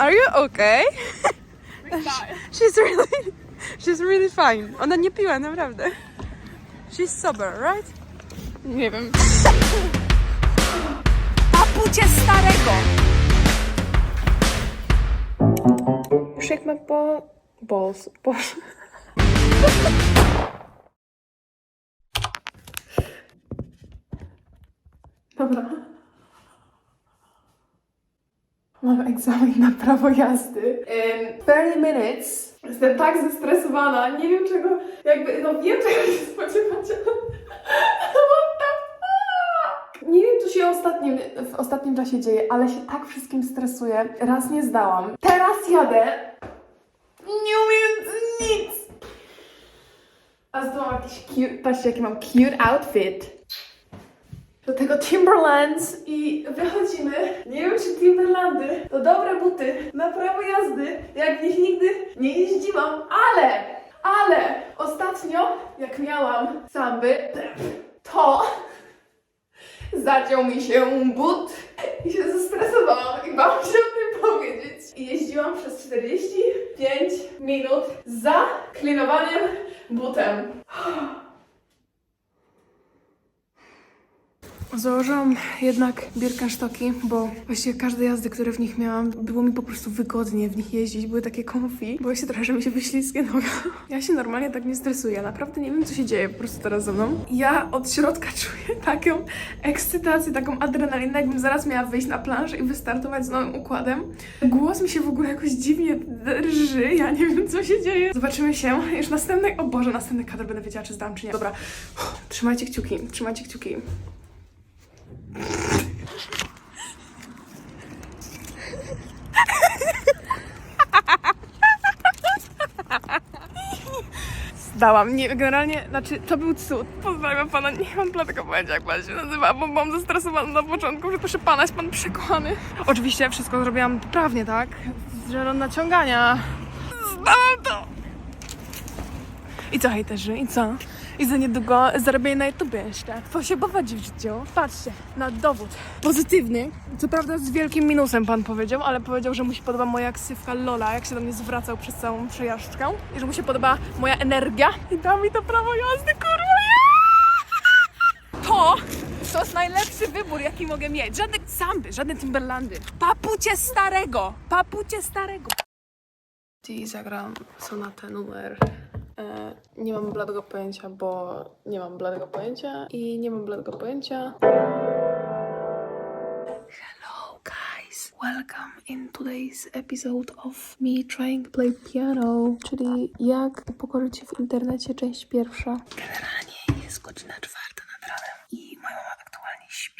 Are you okay? she's really, she's really fine. Ona nie piła, naprawdę. She's sober, right? Nie wiem. Papucie starego! Shake my ball, balls, balls. Dobra. Mam egzamin na prawo jazdy. In 30 minutes. Jestem tak zestresowana. Nie wiem czego, jakby, no wiem czego się spodziewać. Nie wiem, co się ostatnim, w ostatnim czasie dzieje, ale się tak wszystkim stresuję. Raz nie zdałam. Teraz jadę. Nie umiem nic. A znowu jakiś cute, patrzcie jaki mam cute outfit do tego Timberlands i wychodzimy. Nie wiem, czy Timberlandy to dobre buty na prawo jazdy, jak w nich nigdy nie jeździłam, ale, ale ostatnio, jak miałam samby, to zaciął mi się but i się zestresowałam i bałam się o tym powiedzieć. I jeździłam przez 45 minut za klinowanym butem. Założyłam jednak Birkenstocki, bo właściwie każde jazdy, które w nich miałam, było mi po prostu wygodnie w nich jeździć, były takie comfy. Boję się trochę, że mi się wyślizgnie noga. Ja się normalnie tak nie stresuję, naprawdę nie wiem, co się dzieje po prostu teraz ze mną. Ja od środka czuję taką ekscytację, taką adrenalinę, jakbym zaraz miała wyjść na planszę i wystartować z nowym układem. Głos mi się w ogóle jakoś dziwnie drży, ja nie wiem, co się dzieje. Zobaczymy się już następnej, o Boże, następny kadr będę wiedziała, czy zdam, czy nie. Dobra, trzymajcie kciuki, trzymajcie kciuki. Zdałam. Nie, generalnie, znaczy, to był cud. Pozdrawiam pana, nie mam dlatego pojęcia, jak pan się nazywa, bo byłam zestresowana na początku, że proszę pana, jest pan przekonany. Oczywiście wszystko zrobiłam poprawnie, tak? Z żelą naciągania. Zdałam to! I co, hejterzy? I co? I za niedługo zarobię na YouTube jeszcze. Posiebować w życiu. Patrzcie, na dowód. Pozytywny. Co prawda z wielkim minusem pan powiedział, ale powiedział, że mu się podoba moja ksywka Lola, jak się do mnie zwracał przez całą przejażdżkę. I że mu się podoba moja energia. I da mi to prawo jazdy, kurwa. To, to jest najlepszy wybór, jaki mogę mieć. Żadne samby, żadne Timberlandy. Papucie starego. Papucie starego. I zagram sonatę numer E, nie mam bladego pojęcia, bo nie mam bladego pojęcia i nie mam bladego pojęcia. Hello guys, welcome in today's episode of me trying to play piano, czyli jak upokorzyć się w internecie, część pierwsza. Generalnie jest godzina 2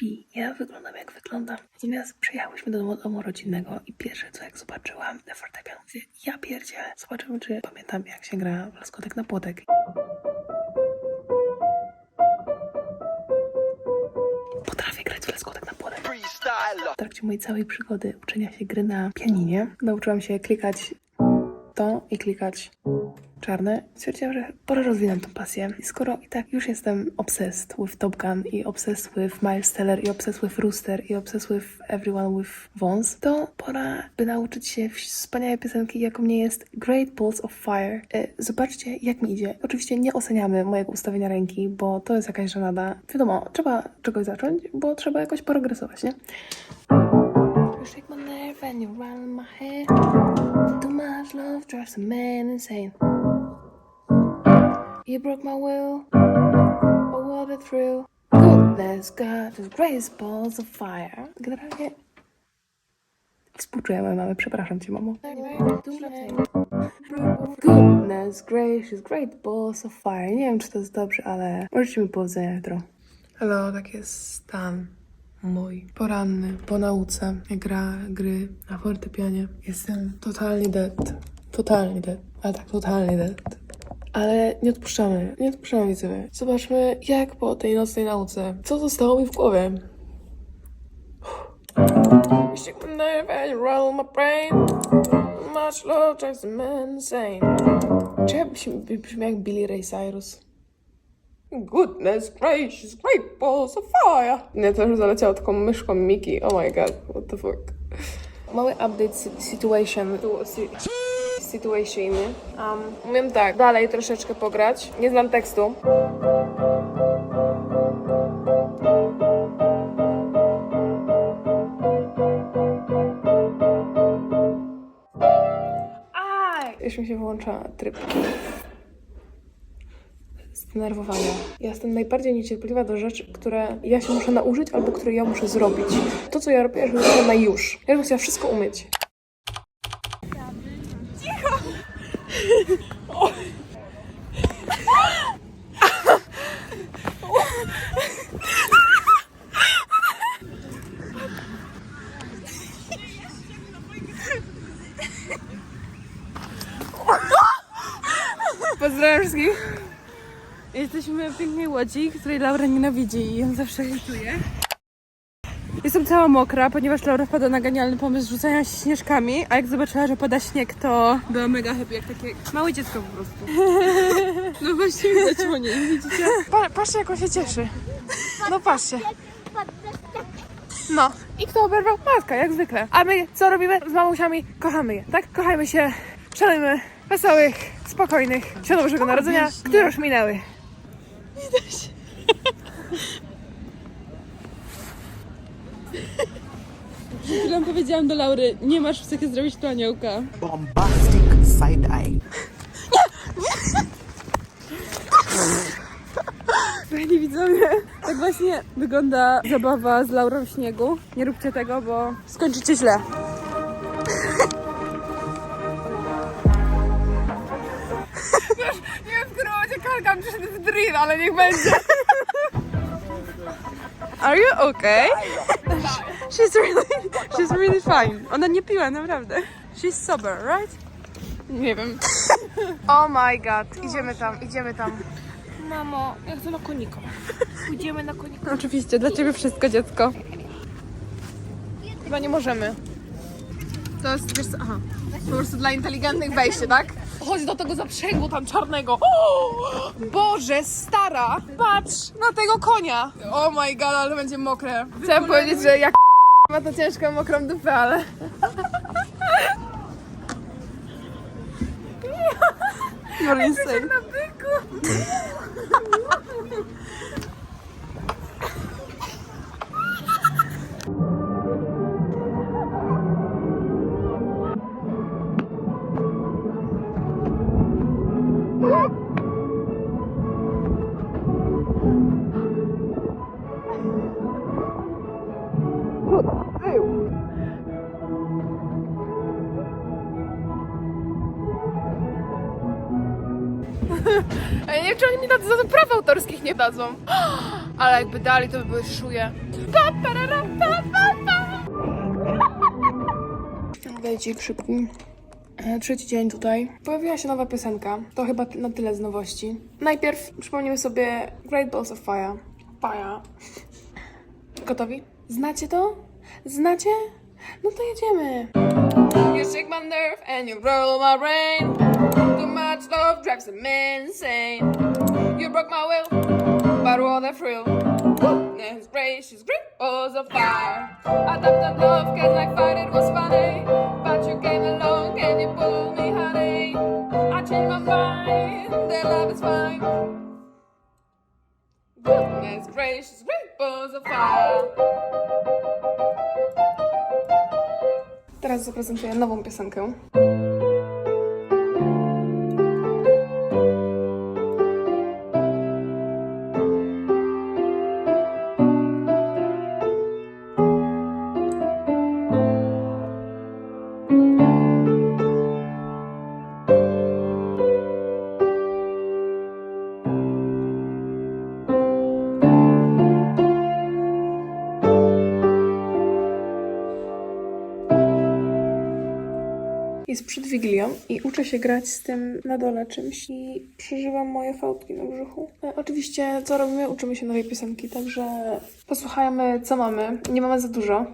śpi. Ja wyglądam jak wyglądam. Natomiast przyjechałyśmy do domu, domu rodzinnego i pierwsze co jak zobaczyłam na fortepian, mówię, ja pierdzielę. Zobaczymy, czy pamiętam jak się gra w laskotek na płotek. Potrafię grać w laskotek na płotek. W trakcie mojej całej przygody uczenia się gry na pianinie nauczyłam się klikać to i klikać czarne. Stwierdziłam, że pora rozwinąć tą pasję. I skoro i tak już jestem obsessed with Top Gun i obsessed with Miles Teller i obsessed with Rooster i obsessed with Everyone with Vons, to pora by nauczyć się wspaniałej piosenki, jaką mnie jest Great Balls of Fire. E, Zobaczcie, jak mi idzie. Oczywiście nie oceniamy mojego ustawienia ręki, bo to jest jakaś żenada. Wiadomo, trzeba czegoś zacząć, bo trzeba jakoś progresować, nie? You shake my hair. Too much love drives a man insane. You broke my will. Oh, what a thrill. Goodness God, balls of fire. Generalnie współczuję mojej mamy, przepraszam cię, mamo. Goodness gracious, great balls of fire. Nie wiem, czy to jest dobrze, ale możecie mi powodzenia jutro. Hello, tak jest stan mój poranny po nauce, gra gry na fortepianie. Jestem totalnie dead. Totalnie dead. Ale tak, totalnie dead. Ale nie odpuszczamy, nie odpuszczamy widzowie. Zobaczmy, jak po tej nocnej nauce, co zostało mi w głowie. And you roll my brain. Much love drives a insane. Czy ja brzmi jak Billy Ray Cyrus? Goodness gracious, great balls of fire! Nie, to już zaleciało taką myszką Miki. Oh my god, what the fuck. Mały update si- situation. Tu, si- situation. Um, umiem tak, dalej troszeczkę pograć. Nie znam tekstu. Już mi się wyłącza tryb zdenerwowania. Ja jestem najbardziej niecierpliwa do rzeczy, które ja się muszę nauczyć albo które ja muszę zrobić. To, co ja robię, ja robię na już. Ja bym chciała wszystko umyć. Pozdrawiam wszystkich. Jesteśmy w pięknej łodzi, której Laura nienawidzi i ją zawsze hejtuje. Jestem cała mokra, ponieważ Laura wpadła na genialny pomysł rzucania się śnieżkami, a jak zobaczyła, że pada śnieg, to była mega happy, jak takie małe dziecko po prostu. No właśnie widać po niej, widzicie? Pa, patrzcie, jak on się cieszy. No patrzcie. No. I kto oberwał? Matka, jak zwykle. A my co robimy z mamusiami? Kochamy je, tak? Kochajmy się, szalejmy, wesołych, spokojnych świąt Bożego Narodzenia, które już minęły. Chwilę powiedziałam do Laury, nie masz psychy zrobić tu aniołka. bombastic side eye. Kochani widzowie, tak właśnie wygląda zabawa z Laurą w śniegu. Nie róbcie tego, bo skończycie źle. Kalkam przyszedł w drill, ale niech będzie. Are you okay? she's really, she's really fine. Ona nie piła, naprawdę. She's sober, right? Nie wiem. Oh my god, idziemy tam, idziemy tam. Mamo, ja chcę na konika. Pójdziemy na konika. Oczywiście, dla ciebie wszystko, dziecko. Chyba nie możemy. To jest, wiesz co, aha, po prostu dla inteligentnych wejście, tak? Chodź do tego zaprzęgu tam czarnego. O! Boże, stara! Patrz na tego konia! Oh my god, ale będzie mokre. Chciałam powiedzieć, że jak ma to ciężką, mokrą dupę, ale... You're insane. Na byku! Ja nie wiem, czy oni mi za to praw autorskich nie dadzą. Ale jakby dali, to by były szuje. Pa, parara, pa, pa, pa. Dajcie krzyku. E, Trzeci dzień tutaj. Pojawiła się nowa piosenka. To chyba na tyle z nowości. Najpierw przypomnimy sobie Great Balls of Fire. Fire. Gotowi? Znacie to? Znacie? No to jedziemy. You shake my nerve and you roll my brain. Too much love drives me insane. You broke my will, but what a thrill. Goodness gracious, great balls of fire. I thought that love cause like fight it was funny. But you came along and you pulled me, honey. I changed my mind, that love is fine. Goodness gracious, great balls of fire. Teraz zaprezentuję nową piosenkę. Przed Wigilią i uczę się grać z tym na dole czymś i przeżywam moje fałdki na brzuchu. E, oczywiście, co robimy? Uczymy się nowej piosenki, także posłuchajmy, co mamy. Nie mamy za dużo.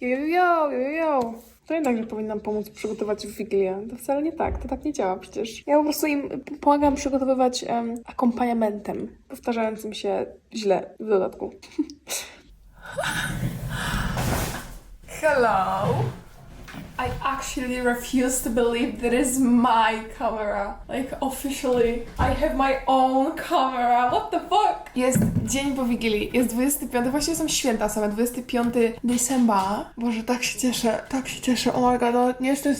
Jojojo, jojojo. To jednakże powinnam pomóc przygotować w Wigilię. To wcale nie tak, to tak nie działa przecież. Ja po prostu im pomagam przygotowywać um, akompaniamentem, powtarzającym się źle w dodatku. Hello! I actually refuse to believe that is my camera. Like officially, I have my own camera. What the fuck? Jest dzień po Wigilii, jest 25, właściwie są święta same, 25 decembra. Boże, tak się cieszę, tak się cieszę. Oh my god, no, nie, jestem,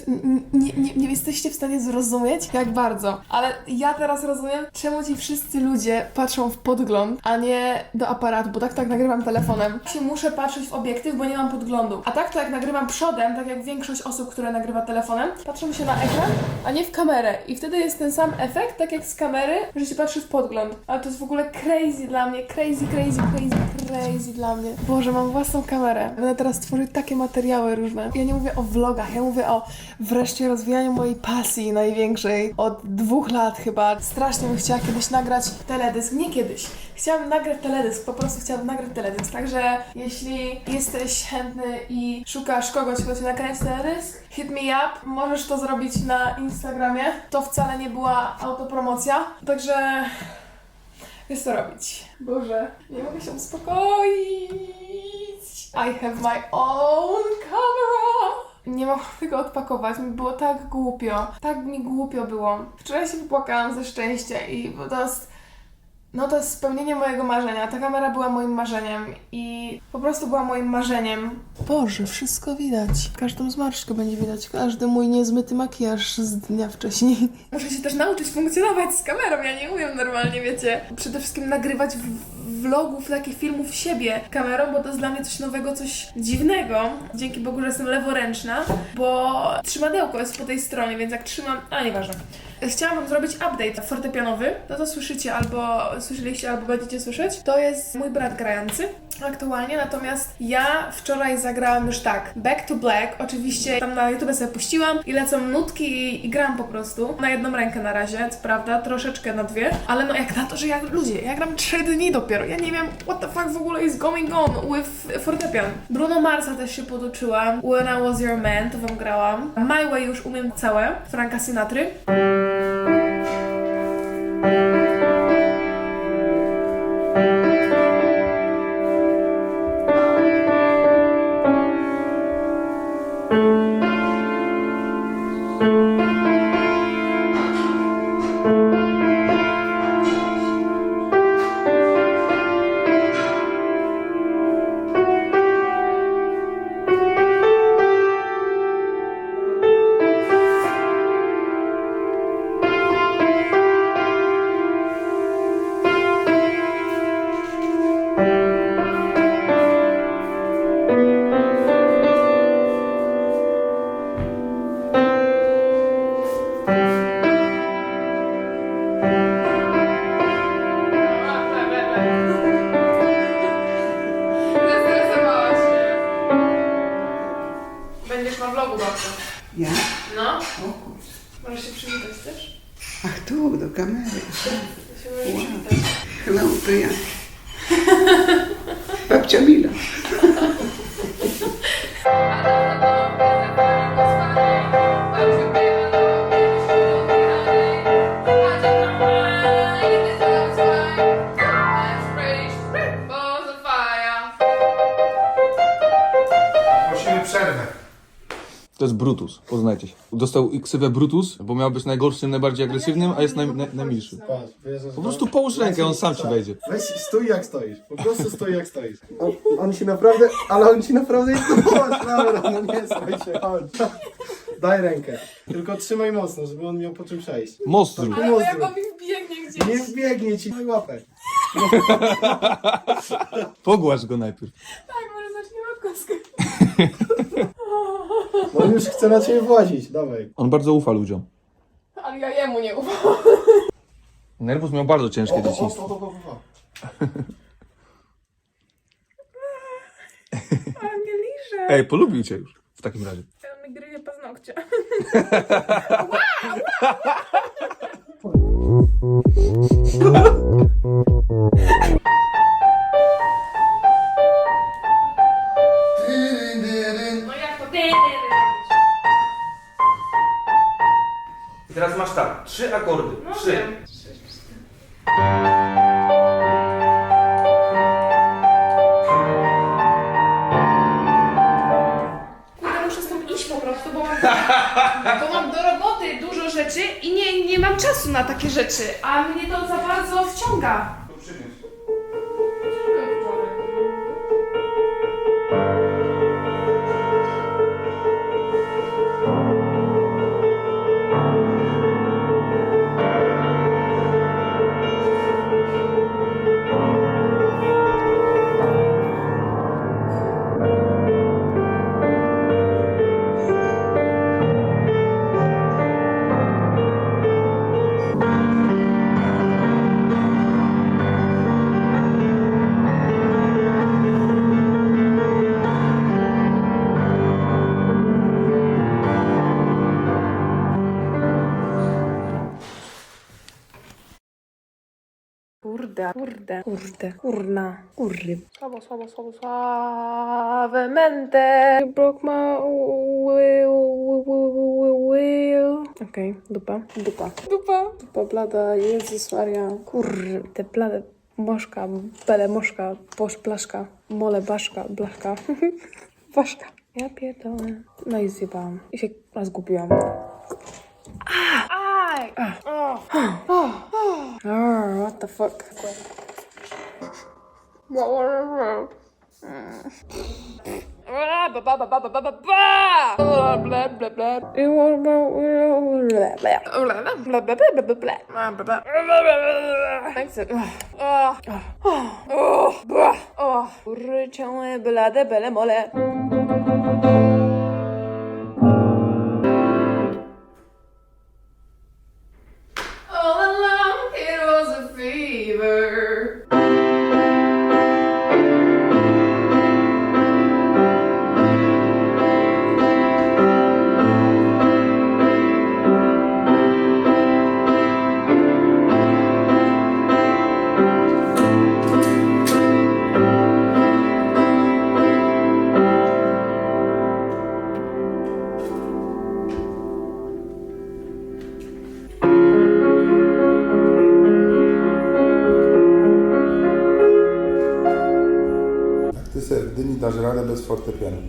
nie, nie, nie jesteście w stanie zrozumieć, jak bardzo. Ale ja teraz rozumiem, czemu ci wszyscy ludzie patrzą w podgląd, a nie do aparatu, bo tak tak nagrywam telefonem. Się muszę patrzeć w obiektyw, bo nie mam podglądu. A tak to jak nagrywam przodem, tak jak większość osób, które nagrywa telefonem, patrzą się na ekran, a nie w kamerę. I wtedy jest ten sam efekt, tak jak z kamery, że się patrzy w podgląd. Ale to jest w ogóle crazy dla mnie, crazy, crazy, crazy, crazy dla mnie. Boże, mam własną kamerę. Będę teraz tworzyć takie materiały różne. Ja nie mówię o vlogach, ja mówię o wreszcie rozwijaniu mojej pasji największej. Od dwóch lat chyba. Strasznie bym chciała kiedyś nagrać teledysk. Nie kiedyś. Chciałabym nagrać teledysk, po prostu chciałabym nagrać teledysk. Także jeśli jesteś chętny i szukasz kogoś, kto ci nakręci teledysk, hit me up. Możesz to zrobić na Instagramie. To wcale nie była autopromocja. Także jest co robić. Boże, nie mogę się uspokoić. I have my own camera. Nie mogłam tego odpakować, mi było tak głupio. Tak mi głupio było. Wczoraj się wypłakałam ze szczęścia i to jest... No to jest spełnienie mojego marzenia. Ta kamera była moim marzeniem i po prostu była moim marzeniem. Boże, wszystko widać. Każdą zmarszczkę będzie widać, każdy mój niezmyty makijaż z dnia wcześniej. Muszę się też nauczyć funkcjonować z kamerą, ja nie umiem normalnie, wiecie. Przede wszystkim nagrywać vlogów, takich filmów siebie kamerą, bo to jest dla mnie coś nowego, coś dziwnego. Dzięki Bogu, że jestem leworęczna, bo trzymadełko jest po tej stronie, więc jak trzymam... A, nieważne. Chciałam Wam zrobić update fortepianowy. No to słyszycie albo słyszeliście, albo będziecie słyszeć. To jest mój brat grający aktualnie, natomiast ja wczoraj zagrałam już tak. Back to Black, oczywiście tam na YouTube sobie puściłam i lecą nutki i, i gram po prostu. Na jedną rękę na razie, co prawda, troszeczkę na dwie, ale no jak na to, że ja, ludzie, ja gram trzy dni dopiero. Ja nie wiem, what the fuck w ogóle is going on with fortepian. Bruno Marsa też się poduczyłam. When I Was Your Man, to Wam grałam. My Way już umiem całe, Franka Sinatry. thank you. Thank you. Jest Brutus, poznajcie się. Dostał ksywę Brutus, bo miał być najgorszym, najbardziej agresywnym, a jest naj, naj, najmilszy. Patrz, wiesz, Po prostu połóż rękę, on sam ci wejdzie. Weź, stój jak stoisz. Po prostu stój jak stoisz. On, on ci naprawdę, ale on ci naprawdę... Chodź, dobra, no nie stoj się, chodź. Daj rękę. Tylko trzymaj mocno, żeby on miał po czym przejść. Most zrób. Ale bo jak on mi wbiegnie gdzieś. Nie wbiegnie ci na łapę. Pogłasz go najpierw. Tak, może zaczniemy od kosky. Bo on już chce na ciebie włazić, dawaj. On bardzo ufa ludziom. Ale ja jemu nie ufam. Nerwus miał bardzo ciężkie dzieciństwo. Ale mnie liże. Ej, polubił cię już. W takim razie. On mi gryzie paznokcie. No jak góry. Trzy. Kurde, muszę stąd iść po prostu, bo mam, bo mam do roboty dużo rzeczy i nie, nie mam czasu na takie rzeczy, a mnie to za bardzo wciąga. Kurde, kurde, kurde, kurna, kurry. Słabo, słabo, słabo, sławemente. You broke my will, will. Okej, dupa, dupa. Dupa. Dupa blada, Jezus Maria. Kurde, blade. Moszka, bele moszka, bosz blaszka, mole baszka, blachka. Waszka. Ja pierdolę. No i zjebałam. I się zgubiłam. right. Oh. Oh. Oh. oh, what the fuck? Exit. Oh, oh, oh, oh, oh, fuerte.